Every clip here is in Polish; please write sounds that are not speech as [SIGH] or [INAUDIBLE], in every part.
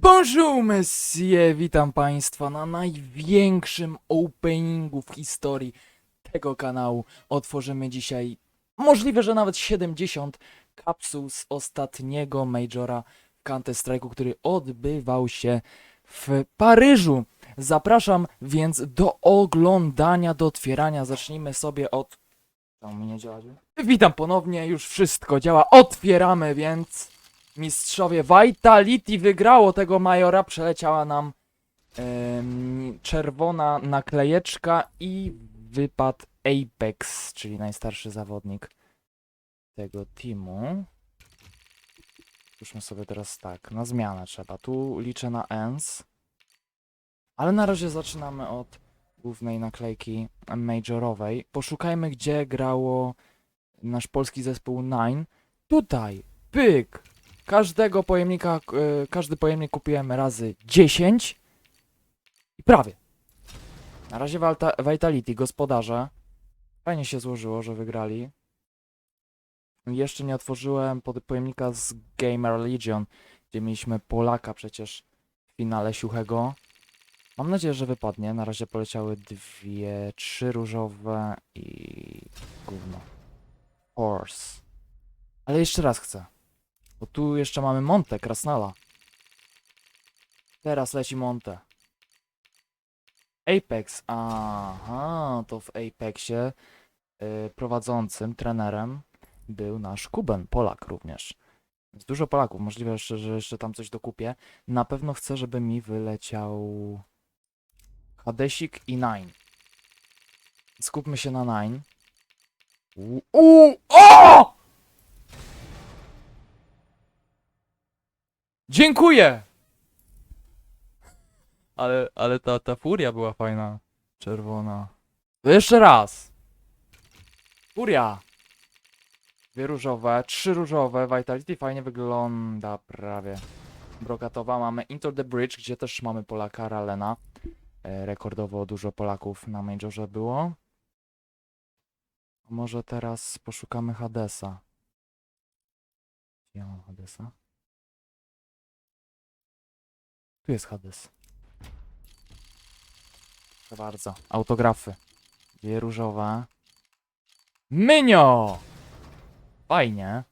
Bonjour, monsieur! Witam Państwa na największym openingu w historii tego kanału. Otworzymy dzisiaj możliwe, że nawet 70 kapsuł z ostatniego Majora w Counter-Strike'u, który odbywał się w Paryżu. Zapraszam więc do oglądania, do otwierania. Zacznijmy sobie od... Mi nie działa? Witam ponownie, już wszystko działa. Otwieramy więc... Mistrzowie Vitality wygrało tego Majora, przeleciała nam czerwona naklejeczka i wypadł Apex, czyli najstarszy zawodnik tego teamu. Spójrzmy sobie teraz tak, na zmianę trzeba. Tu liczę na ENS, ale na razie zaczynamy od głównej naklejki majorowej. Poszukajmy, gdzie grało nasz polski zespół Nine. Tutaj, pyk, Każdego pojemnika, e, każdy pojemnik kupiłem razy 10 i prawie. Na razie Vitality, gospodarze. Fajnie się złożyło, że wygrali. Jeszcze nie otworzyłem pod pojemnika z Gamer Legion, gdzie mieliśmy Polaka przecież w finale siuchego. Mam nadzieję, że wypadnie. Na razie poleciały dwie, trzy różowe i gówno. Horse. Ale jeszcze raz chcę. Bo tu jeszcze mamy Monte, Krasnala. Teraz leci Monte. Apex. Aha, to w Apexie y, prowadzącym, trenerem był nasz Kuben, Polak również. Jest dużo Polaków, możliwe jeszcze, że jeszcze tam coś dokupię. Na pewno chcę, żeby mi wyleciał Hadesik i Nine. Skupmy się na Nine. Uuu, o! Dziękuję! Ale, ale ta, ta furia była fajna. Czerwona. To jeszcze raz. Furia. Dwie różowe, trzy różowe. Vitality fajnie wygląda prawie. Brokatowa. Mamy Into the Bridge, gdzie też mamy Polaka, Ralena. E, rekordowo dużo Polaków na Majorze było. Może teraz poszukamy Hadesa. Ja mam Hadesa? Tu jest Hades. Proszę bardzo. Autografy. Dwie różowe. Mynio! Fajnie.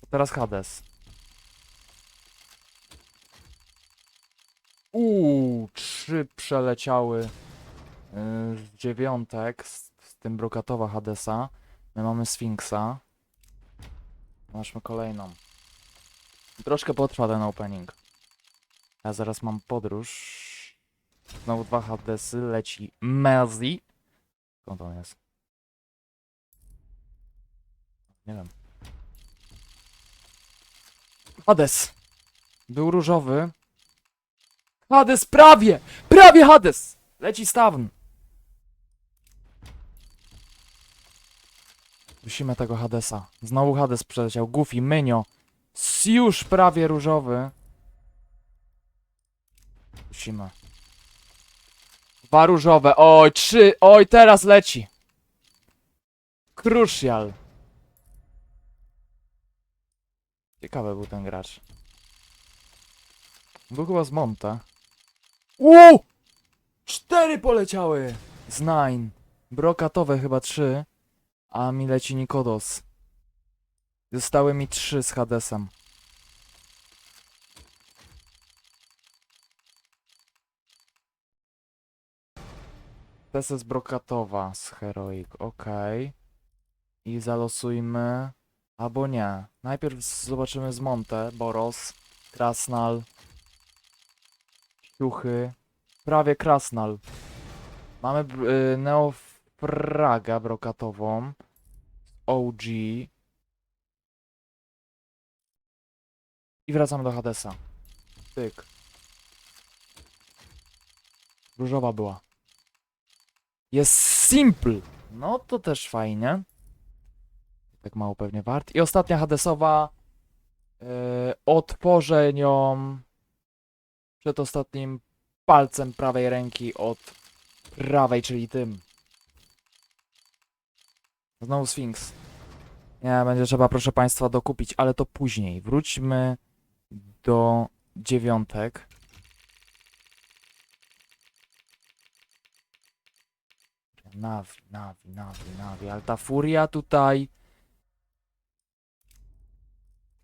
To teraz Hades. Uuu, trzy przeleciały yy, z dziewiątek, z, z tym brokatowa Hadesa. My mamy Sfinksa. Zobaczmy kolejną. Troszkę potrwa ten opening. Ja zaraz mam podróż. Znowu dwa Hadesy, leci Melzi. Skąd on jest? Nie wiem. Hades! Był różowy. Hades prawie! Prawie Hades! Leci Stawn. Musimy tego Hadesa. Znowu Hades przeleciał. Goofy, Mynio. Już prawie różowy. Musimy. Dwa różowe. Oj, trzy. Oj, teraz leci. Crucial. Ciekawy był ten gracz. Był chyba z Monte. Uuu! Cztery poleciały! Z nine. Brokatowe chyba trzy. A mi leci Nikodos. Zostały mi trzy z Hadesem. Teses Brokatowa z Heroic, okej. I zalosujmy... Albo nie. Najpierw zobaczymy z Monte, Boros, Krasnal, Ciuchy. Prawie Krasnal. Mamy y, Neofraga brokatową. OG. I wracamy do Hadesa. Tyk. Różowa była. Jest simple. No to też fajnie. Tak mało pewnie wart. I ostatnia Hadesowa. Yy, otworzę nią przed ostatnim palcem prawej ręki od prawej, czyli tym. Znowu Sphinx. Nie, będzie trzeba, proszę Państwa, dokupić, ale to później. Wróćmy do dziewiątek. Nawi, nawi, nawi, nawi, ale ta furia tutaj...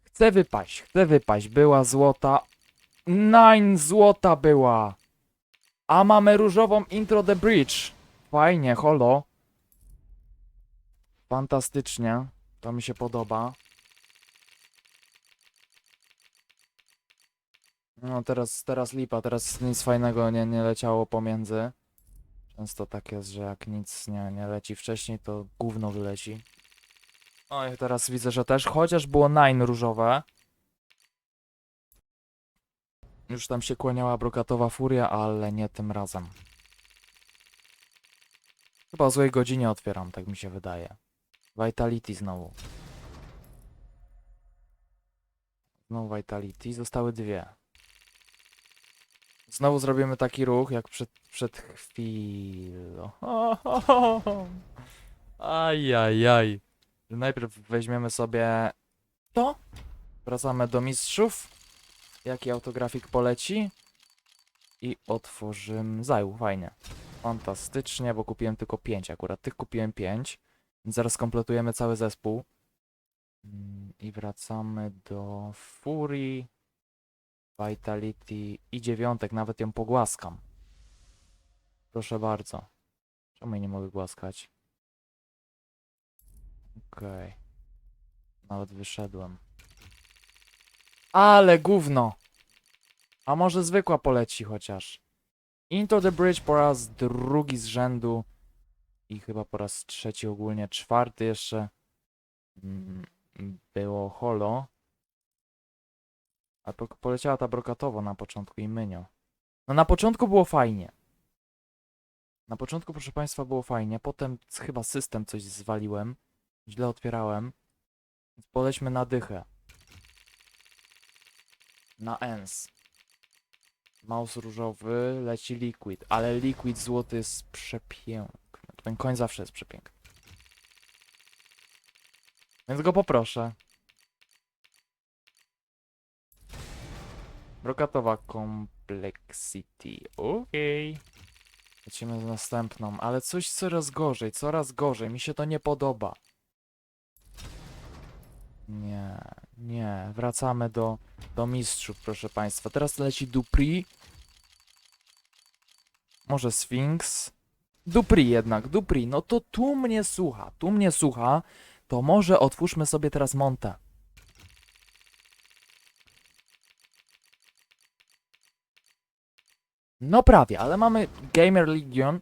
Chce wypaść, chce wypaść. Była złota. Nine złota była. A mamy różową intro the bridge. Fajnie, holo. Fantastycznie. To mi się podoba. No teraz, teraz lipa, teraz nic fajnego nie, nie leciało pomiędzy. Często tak jest, że jak nic nie, nie leci wcześniej, to gówno wyleci. I teraz widzę, że też, chociaż było nine różowe. Już tam się kłaniała brokatowa furia, ale nie tym razem. Chyba o złej godzinie otwieram, tak mi się wydaje. Vitality znowu. Znowu Vitality, zostały dwie. Znowu zrobimy taki ruch, jak przed, przed chwilą. Ajajaj. Że Najpierw weźmiemy sobie to. Wracamy do mistrzów. Jaki autografik poleci. I otworzymy... Zajął, fajnie. Fantastycznie, bo kupiłem tylko 5 akurat. Tych kupiłem 5. Więc zaraz kompletujemy cały zespół. Mm, I wracamy do Fury. Vitality i dziewiątek, nawet ją pogłaskam. Proszę bardzo. Czemu jej nie mogę głaskać? Okej. Nawet wyszedłem. Ale gówno! A może zwykła poleci chociaż. Into the Bridge po raz drugi z rzędu. I chyba po raz trzeci ogólnie, czwarty jeszcze. mm, Było holo. A po, poleciała ta brokatowo na początku i mynio. No na początku było fajnie. Na początku, proszę Państwa, było fajnie. Potem chyba system coś zwaliłem. Źle otwierałem. Więc polećmy na dychę. Na ENS. Mouse różowy, leci liquid. Ale liquid złoty jest przepiękny. Ten koń zawsze jest przepiękny. Więc go poproszę. Brokatowa Complexity. Okej. Lecimy z następną, ale coś coraz gorzej, coraz gorzej. Mi się to nie podoba. Nie, nie. Wracamy do, do mistrzów, proszę państwa. Teraz leci Dupri. Może Sphinx. Dupri jednak, Dupri. No to tu mnie słucha, tu mnie słucha. To może otwórzmy sobie teraz Monte. No prawie, ale mamy Gamer Legion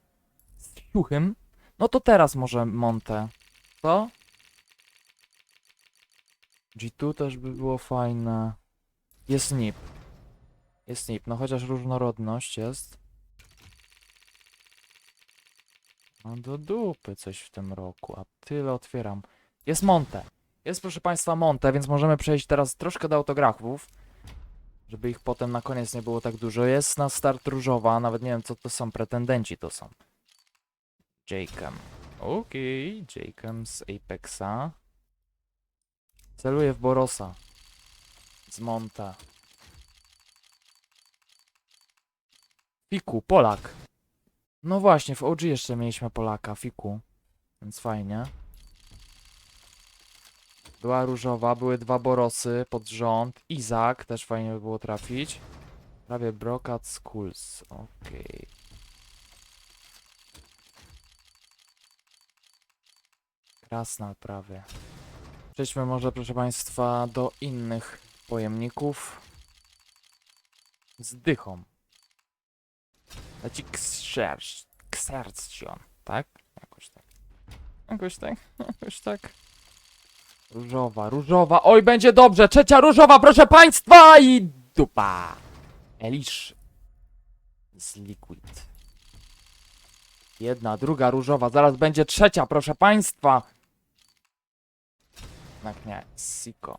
z Fiuchym. No to teraz może Monte. Co? G2 też by było fajne. Jest NIP. Jest NIP, no chociaż różnorodność jest. No do dupy coś w tym roku, a tyle otwieram. Jest Monte. Jest proszę państwa Monte, więc możemy przejść teraz troszkę do autografów. Żeby ich potem na koniec nie było tak dużo. Jest na start różowa, nawet nie wiem co to są, pretendenci to są. Jakem. Okej, Jakem z Apexa. Celuję w Borosa. Z Monta. Fiku, Polak. No właśnie, w OG jeszcze mieliśmy Polaka, Fiku. Więc fajnie. Była różowa, były dwa Borosy pod rząd. Izak, też fajnie by było trafić. Prawie Brokat Skulls, okej. Krasnal prawie. Przejdźmy może, proszę Państwa, do innych pojemników. Z dychą. Leci Xerxtion, tak? Jakoś tak. Jakoś tak, [LAUGHS] jakoś tak. Różowa, różowa. Oj, będzie dobrze. Trzecia różowa, proszę państwa i dupa. Elisz z liquid. Jedna, druga różowa, zaraz będzie trzecia, proszę państwa. Jednak nie, Siko.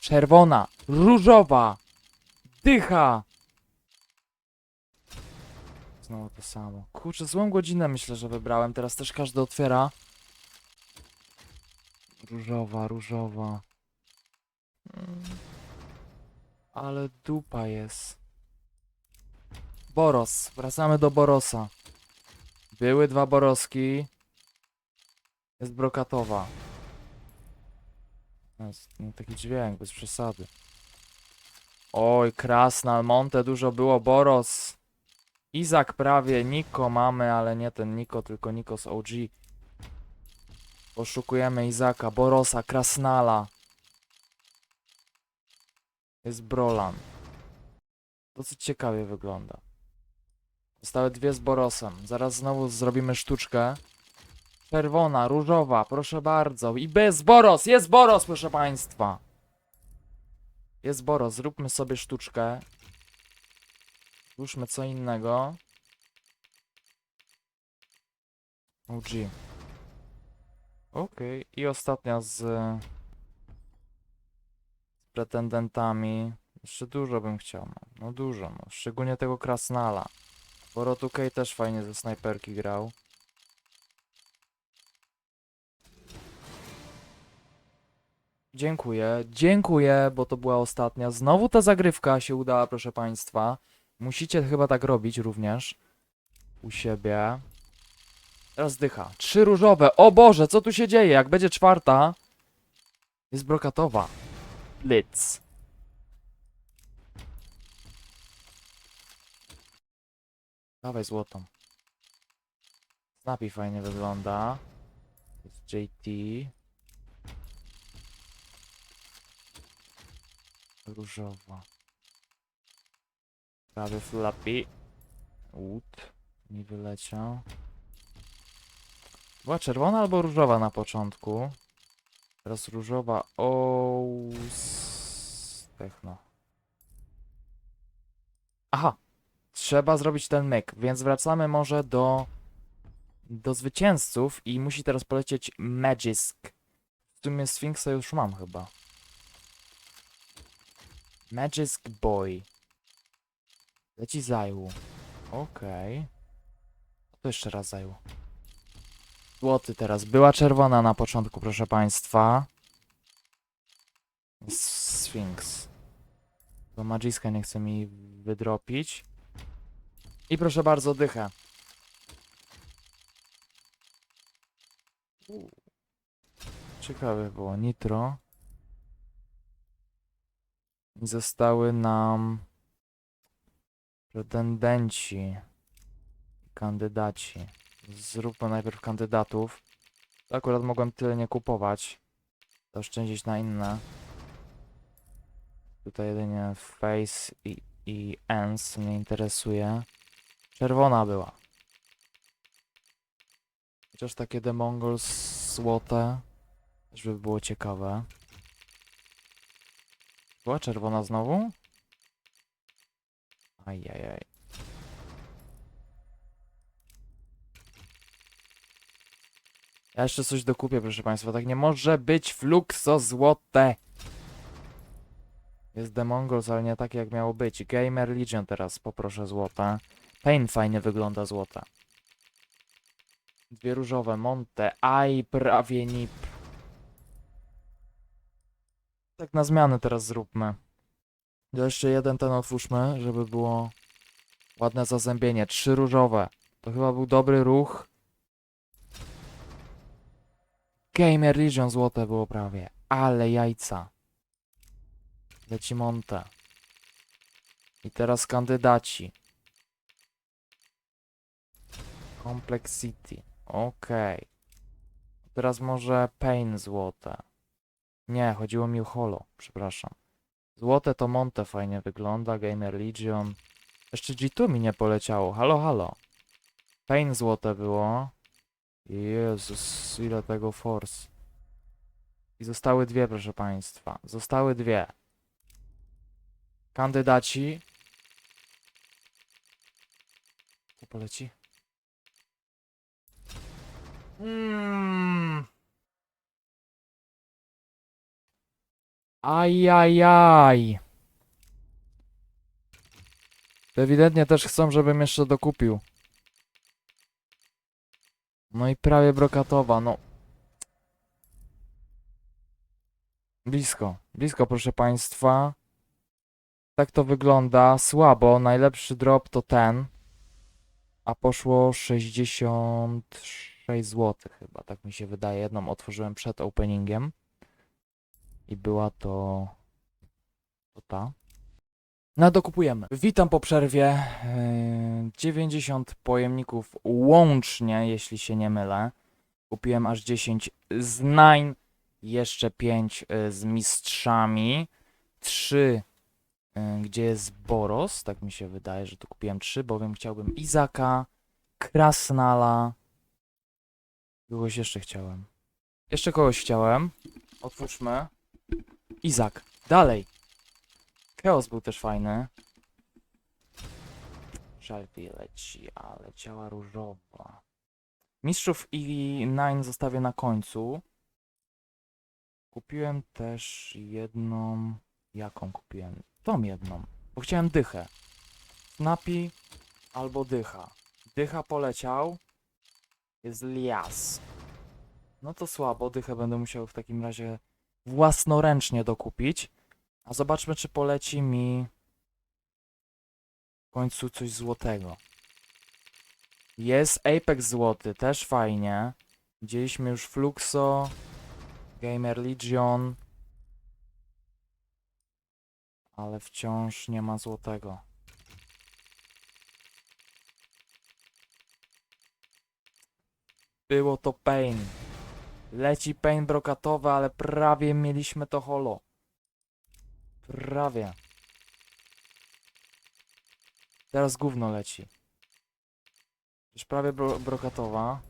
Czerwona, różowa, dycha. Znowu to samo. Kurczę, złą godzinę myślę, że wybrałem. Teraz też każdy otwiera. Różowa, różowa. Mm. Ale dupa jest. Boros. Wracamy do Borosa. Były dwa Boroski. Jest brokatowa. Jest no, taki dźwięk, bez przesady. Oj, Krasnal, Monte dużo było, Boros. Izak prawie, Niko mamy, ale nie ten Niko, tylko Niko z OG. Poszukujemy Izaka, Borosa, Krasnala. Jest Brolan. Dosyć ciekawie wygląda. Zostały dwie z Borosem. Zaraz znowu zrobimy sztuczkę. Czerwona, różowa, proszę bardzo. I bez Boros! Jest Boros, proszę państwa! Jest Boros, zróbmy sobie sztuczkę. Złóżmy co innego. OG. Okej, i ostatnia z, z pretendentami. Jeszcze dużo bym chciał, no, no dużo, no. Szczególnie tego Krasnala. Borotukej też fajnie ze snajperki grał. Dziękuję, dziękuję, bo to była ostatnia. Znowu ta zagrywka się udała, proszę państwa. Musicie chyba tak robić również. U siebie. Teraz dycha. Trzy różowe. O Boże, co tu się dzieje? Jak będzie czwarta, jest brokatowa. Blitz. Dawaj złotą. Snappy fajnie wygląda. Jest JT. Różowa. Prawie flappy. Wood mi wyleciał. Była czerwona albo różowa na początku. Teraz różowa. O, techno. Aha, trzeba zrobić ten myk, więc wracamy może do do zwycięzców i musi teraz polecieć Magisk. W sumie Sphinxa już mam chyba. Magisk Boy. Leci zajłu. Okej. To jeszcze raz zajłu. Złoty teraz. Była czerwona na początku, proszę państwa. Sphinx. Do Magiska nie chce mi wydropić. I proszę bardzo, dychę. U. Ciekawe było. Nitro. I zostały nam pretendenci. Kandydaci. Zróbmy najpierw kandydatów. Akurat mogłem tyle nie kupować. Oszczędzić na inne. Tutaj jedynie face i, i ends mnie interesuje. Czerwona była. Chociaż takie The Mongols złote też by było ciekawe. Była czerwona znowu? Ajajaj. Ja jeszcze coś dokupię, proszę państwa. Tak nie może być fluxo złote. Jest The Mongols, ale nie takie jak miało być. Gamer Legion teraz poproszę złota. Pain fajnie wygląda złota. Dwie różowe, Monte. Aj, prawie nip. Tak na zmianę teraz zróbmy. Jeszcze jeden ten otwórzmy, żeby było ładne zazębienie. Trzy różowe. To chyba był dobry ruch. Gamer Legion złote było prawie. Ale jajca. Leci Monte. I teraz kandydaci. Complexity. Okej. Teraz może Pain złote. Nie, chodziło mi o holo. Przepraszam. Złote to Monte fajnie wygląda. Gamer Legion. Jeszcze G2 mi nie poleciało. Halo, halo. Pain złote było. Jezus, ile tego force. I zostały dwie, proszę państwa. Zostały dwie. Kandydaci. Co poleci? Mm. Ajajaj. Ewidentnie też chcą, żebym jeszcze dokupił. No i prawie brokatowa, no. Blisko, blisko, proszę państwa. Tak to wygląda. Słabo. Najlepszy drop to ten. A poszło 66 zł chyba, tak mi się wydaje. Jedną otworzyłem przed openingiem. I była to... To ta. No dokupujemy. Witam po przerwie. Yy, 90 pojemników łącznie, jeśli się nie mylę. Kupiłem aż 10 z Nine, jeszcze 5 z mistrzami, 3 gdzie jest Boros, tak mi się wydaje, że tu kupiłem 3, bowiem chciałbym Izaka, Krasnala, kogoś jeszcze chciałem. Jeszcze kogoś chciałem. Otwórzmy. Izak. Dalej. Chaos był też fajny. Shelby leci, ale ciała różowa. Mistrzów i Nine zostawię na końcu. Kupiłem też jedną. Jaką kupiłem? Tą jedną. Bo chciałem dychę. Snapi albo dycha. Dycha poleciał. Jest lias. No to słabo. Dychę będę musiał w takim razie własnoręcznie dokupić. A zobaczmy, czy poleci mi w końcu coś złotego. Jest Apex złoty, też fajnie. Widzieliśmy już Fluxo, Gamer Legion, ale wciąż nie ma złotego. Było to Pain. Leci Pain brokatowy, ale prawie mieliśmy to holo. Prawie. Teraz gówno leci. Już prawie bro brokatowa.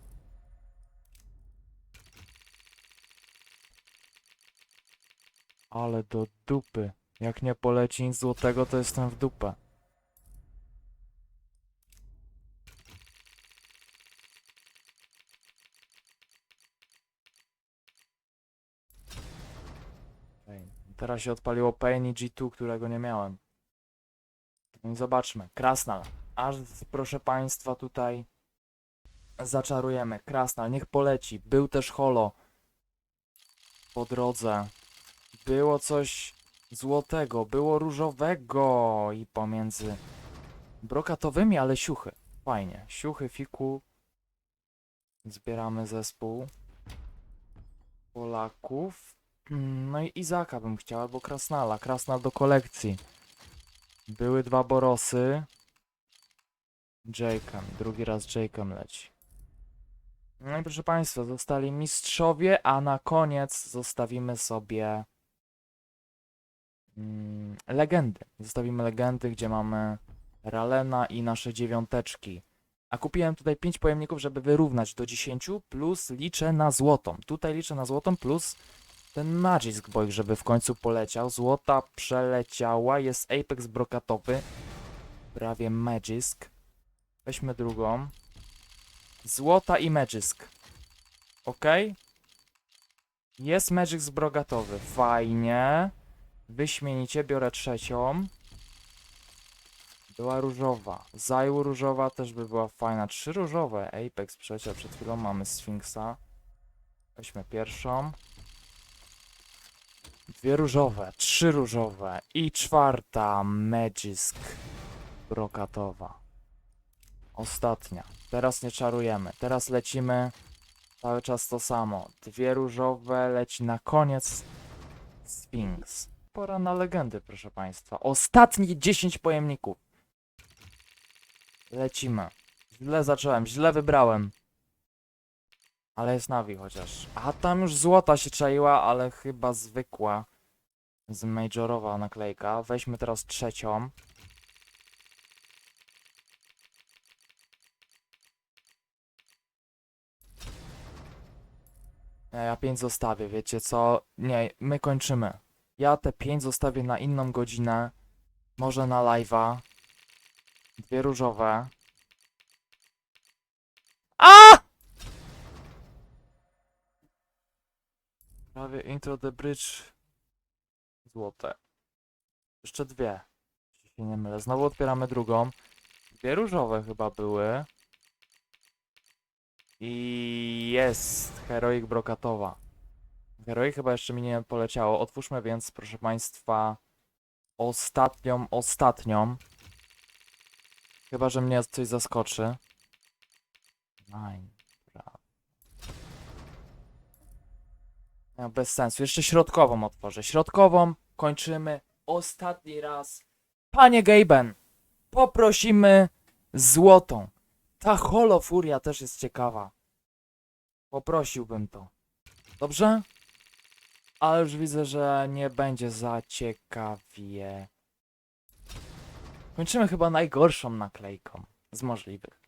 Ale do dupy. Jak nie poleci nic złotego, to jestem w dupę. Pain. Teraz się odpaliło i G2, którego nie miałem. No zobaczmy. Krasnal. Aż proszę państwa tutaj zaczarujemy. Krasnal, niech poleci. Był też holo po drodze. Było coś złotego, było różowego i pomiędzy brokatowymi, ale siuchy. Fajnie. Siuchy, fiku. Zbieramy zespół Polaków. Mm, No i Izaka bym chciał, albo Krasnala. Krasnal do kolekcji. Były dwa Borosy. Jakem. Drugi raz Jakem leci. No i proszę Państwa, zostali mistrzowie, a na koniec zostawimy sobie mm, legendy. Zostawimy legendy, gdzie mamy Ralena i nasze dziewiąteczki. A kupiłem tutaj 5 pojemników, żeby wyrównać do 10, plus liczę na złotą. Tutaj liczę na złotą, plus ten Magic Boy, żeby w końcu poleciał. Złota przeleciała, jest Apex brokatowy. Prawie Magic. Weźmy drugą. Złota i Magic. Ok? Jest Magic brokatowy. Fajnie. Wyśmienicie, biorę trzecią. Była różowa. Zaju różowa też by była fajna. Trzy różowe. Apex przecież przed chwilą mamy Sfinksa. Weźmy pierwszą. Dwie różowe, trzy różowe i czwarta Magisk brokatowa. Ostatnia. Teraz nie czarujemy. Teraz lecimy cały czas to samo. Dwie różowe leci na koniec Sphinx. Pora na legendy, proszę państwa. Ostatnie 10 pojemników. Lecimy. Źle zacząłem, źle wybrałem. Ale jest Navi chociaż. A tam już złota się czaiła, ale chyba zwykła. Z majorowa naklejka. Weźmy teraz trzecią. Nie, ja 5 zostawię, wiecie co? Nie, my kończymy. Ja te 5 zostawię na inną godzinę. Może na live'a. Dwie różowe. A! Prawie intro the bridge. Złote. Jeszcze dwie. Jeśli się nie mylę. Znowu otwieramy drugą. Dwie różowe chyba były. I jest Heroic Brokatowa. Heroi chyba jeszcze mi nie poleciało. Otwórzmy więc, proszę Państwa, ostatnią, ostatnią. Chyba, że mnie coś zaskoczy. Minecraft. Bez sensu. Jeszcze środkową otworzę. Środkową kończymy ostatni raz. Panie Gaben, poprosimy złotą. Ta holofuria też jest ciekawa. Poprosiłbym to. Dobrze? Ale już widzę, że nie będzie za ciekawie. Kończymy chyba najgorszą naklejką z możliwych.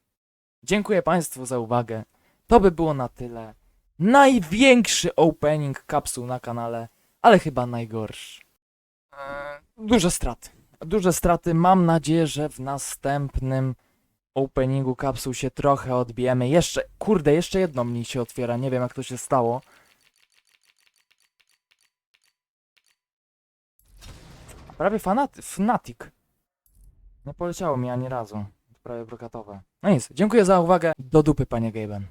Dziękuję Państwu za uwagę. To by było na tyle. Największy opening kapsuł na kanale, ale chyba najgorszy. Duże straty. Duże straty. Mam nadzieję, że w następnym openingu kapsuł się trochę odbijemy. Jeszcze, kurde, jeszcze jedno mi się otwiera. Nie wiem jak to się stało. Prawie fanat, Fnatic. Nie poleciało mi ani razu. Prawie brokatowe. No nic, dziękuję za uwagę. Do dupy, panie Gaben.